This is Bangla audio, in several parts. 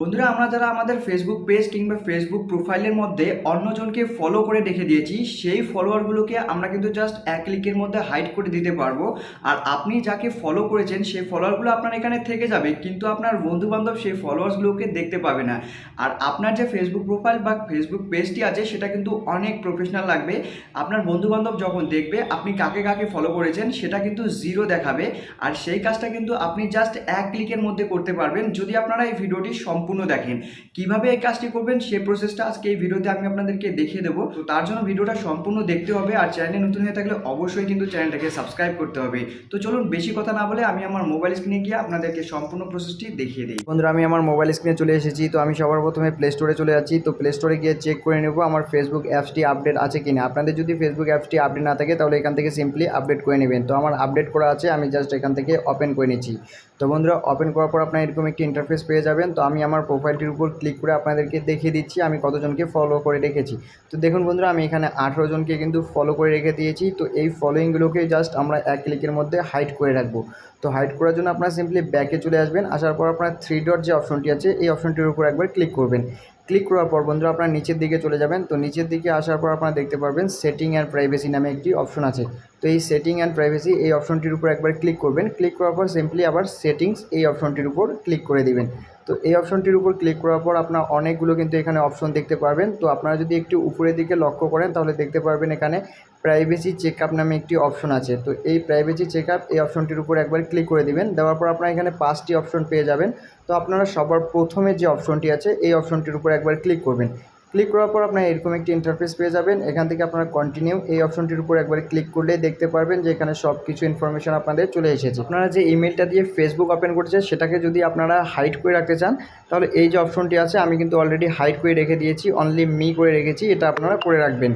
বন্ধুরা, আমরা যারা আমাদের ফেসবুক পেজ কিংবা ফেসবুক প্রোফাইলের মধ্যে অন্যজনকে ফলো করে রেখে দিয়েছি, সেই ফলোয়ারগুলোকে আমরা কিন্তু জাস্ট এক ক্লিকের মধ্যে হাইড করে দিতে পারব। আর আপনি যাকে ফলো করেছেন, সেই ফলোয়ারগুলো আপনার এখানে থেকে যাবে, কিন্তু আপনার বন্ধু বান্ধব সেই ফলোয়ার্সগুলোকে দেখতে পাবে না। আর আপনার যে ফেসবুক প্রোফাইল বা ফেসবুক পেজটি আছে, সেটা কিন্তু অনেক প্রফেশনাল লাগবে। আপনার বন্ধু বান্ধব যখন দেখবে, আপনি কাকে কাকে ফলো করেছেন, সেটা কিন্তু জিরো দেখাবে। আর সেই কাজটা কিন্তু আপনি জাস্ট এক ক্লিকের মধ্যে করতে পারবেন। যদি আপনারা এই ভিডিওটি সম্পূর্ণ দেখেন। কীভাবে এই কাজটি করবেন সেই প্রসেসটা আজকে এই ভিডিওতে আমি আপনাদেরকে দেখিয়ে দেবো। তো তার জন্য ভিডিওটা সম্পূর্ণ দেখতে হবে আর চ্যানেলে নতুন হয়ে থাকলে অবশ্যই কিন্তু চ্যানেলটাকে সাবস্ক্রাইব করতে হবে। তো চলুন বেশি কথা না বলে আমি আমার মোবাইল স্ক্রিনে গিয়ে আপনাদেরকে সম্পূর্ণ প্রসেসটি দেখিয়ে দিই। বন্ধুরা, আমি আমার মোবাইল স্ক্রিনে চলে এসেছি। তো আমি সবার প্রথমে প্লে স্টোরে চলে যাচ্ছি। তো প্লে স্টোরে গিয়ে চেক করে নেব আমার ফেসবুক অ্যাপসটি আপডেট আছে কিনা। আপনাদের যদি ফেসবুক অ্যাপসটি আপডেট না থাকে, তাহলে এখান থেকে সিম্পলি আপডেট করে নেবেন। তো আমার আপডেট করা আছে, আমি জাস্ট এখান থেকে ওপেন করে নিচ্ছি। তো বন্ধুরা ওপেন করার পর আপনার এরকম একটি ইন্টারফেস পেয়ে যাবেন। তো আমি আমার প্রোফাইলটির উপর ক্লিক করে আপনাদেরকে দেখিয়ে দিচ্ছি, আমি কতজনকে ফলো করে রেখেছি। তো দেখুন বন্ধুরা, আমি এখানে আঠেরো জনকে কিন্তু ফলো করে রেখে দিয়েছি। তো এই ফলোয়িংগুলোকে জাস্ট আমরা এক ক্লিকের মধ্যে হাইড করে রাখব। তো হাইড করার জন্য আপনারা সিম্পলি ব্যাকে চলে আসবেন। আসার পর আপনার থ্রি ডট যে অপশনটি আছে, এই অপশনটির উপর একবার ক্লিক করবেন। ক্লিক করার পর বন্ধুরা, আপনার নিচের দিকে চলে যাবেন। তো নিচের দিকে আসার পর আপনারা দেখতে পারবেন সেটিং অ্যান্ড প্রাইভেসি নামে একটি অপশন আছে। তো এই সেটিং অ্যান্ড প্রাইভেসি এই অপশনটির উপর একবার ক্লিক করবেন। ক্লিক করার পর সিম্পলি আবার সেটিংস এই অপশনটির উপর ক্লিক করে দিবেন। তো এই অপশনটির উপর ক্লিক করার পর আপনার অনেকগুলো কিন্তু এখানে অপশন দেখতে পারবেন। তো আপনারা যদি একটু উপরের দিকে লক্ষ্য করেন, তাহলে দেখতে পারবেন এখানে প্রাইভেসি চেক নামে একটি অপশন আছে। তো এই প্রাইভেসি চেক এই অপশনটির উপর একবার ক্লিক করে দিবেন। দেওয়ার পর আপনারা এখানে পাঁচটি অপশন পেয়ে যাবেন। তো আপনারা সবার প্রথমে যে অপশনটি আছে, এই অপশনটির উপর একবার ক্লিক করবেন। ক্লিক করার পর আপনারা এরকম একটি ইন্টারফেস পেয়ে যাবেন। এখান থেকে আপনারা কন্টিনিউ এই অপশনটির উপর একবার ক্লিক করলে দেখতে পারবেন যে এখানে সব কিছু ইনফরমেশন আপনাদের চলে এসেছে। আপনারা যে ইমেলটা দিয়ে ফেসবুক ওপেন করেছে, সেটাকে যদি আপনারা হাইড করে রাখতে চান, তাহলে এই যে অপশনটি আছে, আমি কিন্তু অলরেডি হাইড করে রেখে দিয়েছি অনলি মি করে রেখেছি, এটা আপনারা করে রাখবেন।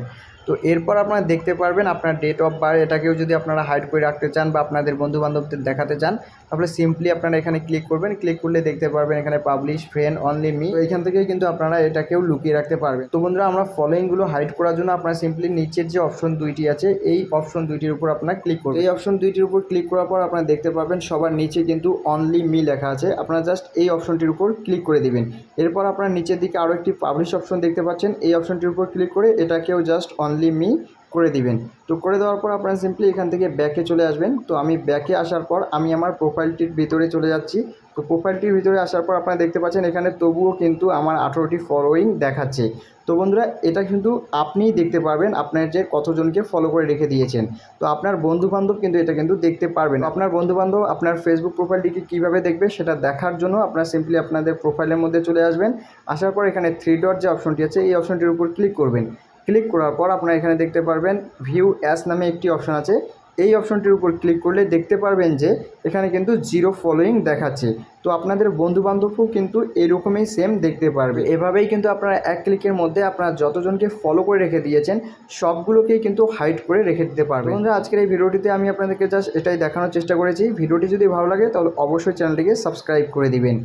তো এরপর আপনারা দেখতে পারবেন আপনার ডেট অফ বার্থ এটাকেও যদি আপনারা হাইড করে রাখতে চান বা আপনাদের বন্ধু বান্ধবদের দেখাতে চান, তাহলে সিম্পলি আপনারা এখানে ক্লিক করবেন। ক্লিক করলে দেখতে পারবেন এখানে পাবলিশ ফ্রেন্ড অনলি মি এখান থেকে কিন্তু আপনারা এটাকেও লুকিয়ে রাখতে পারবেন। তো বন্ধুরা, আমরা ফলোয়িংগুলো হাইড করার জন্য আপনারা সিম্পলি নিচের যে অপশন দুইটি আছে, এই অপশন দুইটির উপর আপনারা ক্লিক করবেন। এই অপশন দুইটির উপর ক্লিক করার পর আপনারা দেখতে পাবেন সবার নিচে কিন্তু অনলি মি লেখা আছে। আপনারা জাস্ট এই অপশনটির উপর ক্লিক করে দিবেন। এরপর আপনারা নিচের দিকে আরও একটি পাবলিশ অপশন দেখতে পাচ্ছেন। এই অপশনটির উপর ক্লিক করে এটাকেও জাস্ট অনলি মি করে দিবেন। তো করে দেওয়ার পর আপনারা সিম্পলি এখান থেকে ব্যাকে চলে আসবেন। তো আমি ব্যাকে আসার পর আমি আমার প্রোফাইলটির ভিতরে চলে যাচ্ছি। তো প্রোফাইলটির ভিতরে আসার পর আপনারা দেখতে পাচ্ছেন এখানে তবুও কিন্তু আমার আঠেরোটি ফলোয়িং দেখাচ্ছে। তো বন্ধুরা, এটা কিন্তু আপনিই দেখতে পারবেন। আপনার যে কতজনকে ফলো করে রেখে দিয়েছেন। তো আপনার বন্ধু বান্ধব কিন্তু এটা কিন্তু দেখতে পারবেন। আপনার বন্ধু বান্ধব আপনার ফেসবুক প্রোফাইলটিকে কীভাবে দেখবে সেটা দেখার জন্য আপনারা সিম্পলি আপনাদের প্রোফাইলের মধ্যে চলে আসবেন। আসার পর এখানে থ্রি ডট যে অপশনটি আছে, এই অপশনটির উপর ক্লিক করবেন। ক্লিক করার পর আপনারা এখানে দেখতে পারবেন ভিউ অ্যাস নামে একটি অপশন আছে। এই অপশনটির উপর ক্লিক করলে দেখতে পারবেন যে এখানে কিন্তু জিরো ফলোয়িং দেখাচ্ছে। তো আপনাদের বন্ধু বান্ধবও কিন্তু এরকমই সেম দেখতে পারবে। এভাবেই কিন্তু আপনারা এক ক্লিকের মধ্যে আপনারা যতজনকে ফলো করে রেখে দিয়েছেন, সবগুলোকেই কিন্তু হাইড করে রেখে দিতে পারবেন। বন্ধুরা, আজকের এই ভিডিওটিতে আমি আপনাদেরকে জাস্ট এটাই দেখানোর চেষ্টা করেছি। ভিডিওটি যদি ভালো লাগে, তাহলে অবশ্যই চ্যানেলটিকে সাবস্ক্রাইব করে দিবেন।